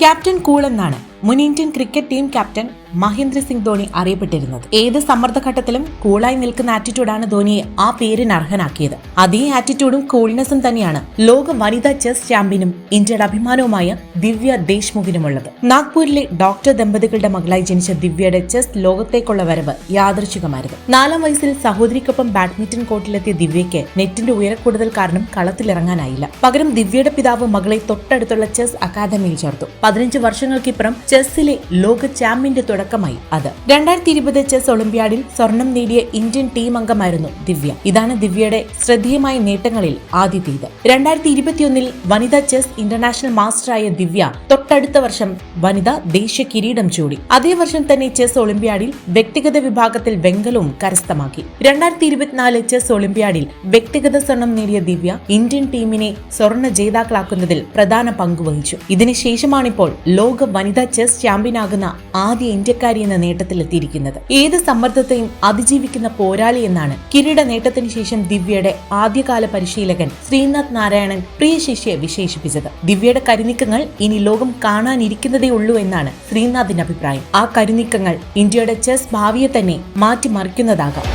Captain cool എന്നാണ്. മുൻ Indian cricket team captain Mahendra Singh Dhoni അറിയപ്പെട്ടിരുന്നത്. ഏത് സമ്മർദ്ദഘട്ടത്തിലും കൂളായി നിൽക്കുന്ന ആറ്റിറ്റ്യൂഡാണ് ധോണിയെ ആ പേരിന് അർഹനാക്കിയത്. അതേ ആറ്റിറ്റ്യൂഡും കൂൾനെസ്സും തന്നെയാണ് ലോക വനിതാ ചെസ് ചാമ്പ്യനും ഇന്ത്യയുടെ അഭിമാനവുമായ ദിവ്യ ദേശ്മുഖിനുമുള്ളത്. നാഗ്പൂരിലെ ഡോക്ടർ ദമ്പതികളുടെ മകളായി ജനിച്ച ദിവ്യയുടെ ചെസ് ലോകത്തേക്കുള്ള വരവ് യാദൃശികമായിരുന്നു നാലാം വയസ്സിൽ സഹോദരിക്കൊപ്പം ബാഡ്മിന്റൺ കോർട്ടിലെത്തിയ ദിവ്യയ്ക്ക് നെറ്റിന്റെ ഉയരക്കൂടുതൽ കാരണം കളത്തിലിറങ്ങാനായില്ല. പകരം ദിവ്യയുടെ പിതാവ് മകളെ തൊട്ടടുത്തുള്ള ചെസ് അക്കാദമിയിൽ ചേർത്തു. പതിനഞ്ച് വർഷങ്ങൾക്കിപ്പുറം ചെസ്സിലെ ലോക ചാമ്പ്യന്റെ തുടക്കമായി. അത് രണ്ടായിരത്തി ഇരുപത് ചെസ് ഒളിമ്പ്യാഡിൽ സ്വർണം നേടിയ ഇന്ത്യൻ ടീം അംഗമായിരുന്നു ദിവ്യ. ഇതാണ് ദിവ്യയുടെ ശ്രദ്ധേയമായ നേട്ടങ്ങളിൽ ആദ്യത്തേത് രണ്ടായിരത്തി ഇരുപത്തിയൊന്നിൽ വനിതാ ചെസ് ഇന്റർനാഷണൽ മാസ്റ്ററായ ദിവ്യ തൊട്ടടുത്ത വർഷം വനിതാ ദേശീയ കിരീടം ചൂടി. അതേ വർഷം തന്നെ ചെസ് ഒളിമ്പ്യാഡിൽ വ്യക്തിഗത വിഭാഗത്തിൽ വെങ്കലവും കരസ്ഥമാക്കി. രണ്ടായിരത്തി ഇരുപത്തിനാല് ചെസ് ഒളിമ്പ്യാഡിൽ വ്യക്തിഗത സ്വർണം നേടിയ ദിവ്യ ഇന്ത്യൻ ടീമിനെ സ്വർണ ജേതാക്കളാക്കുന്നതിൽ പ്രധാന പങ്കുവഹിച്ചു ഇതിനുശേഷമാണിപ്പോൾ ലോക വനിതാ ചെസ് ചാമ്പ്യനാകുന്ന ആദ്യ ഇന്ത്യക്കാരി എന്ന നേട്ടത്തിലെത്തിയിരിക്കുന്നത്. ഏത് സമ്മർദ്ദത്തെയും അതിജീവിക്കുന്ന പോരാളി എന്നാണ്. കിരീട നേട്ടത്തിന് ശേഷം ദിവ്യയുടെ ആദ്യകാല പരിശീലകൻ ശ്രീനാഥ് നാരായണൻ പ്രിയ ശിഷ്യയെ വിശേഷിപ്പിച്ചത്. ദിവ്യയുടെ കരുനീക്കങ്ങൾ ഇനി ലോകം കാണാനിരിക്കുന്നതേ ഉള്ളൂ എന്നാണ് ശ്രീനാഥിന്റെ അഭിപ്രായം. ആ കരുനീക്കങ്ങൾ ഇന്ത്യയുടെ ചെസ് ഭാവിയെ തന്നെ മാറ്റിമറിക്കുന്നതാകാം.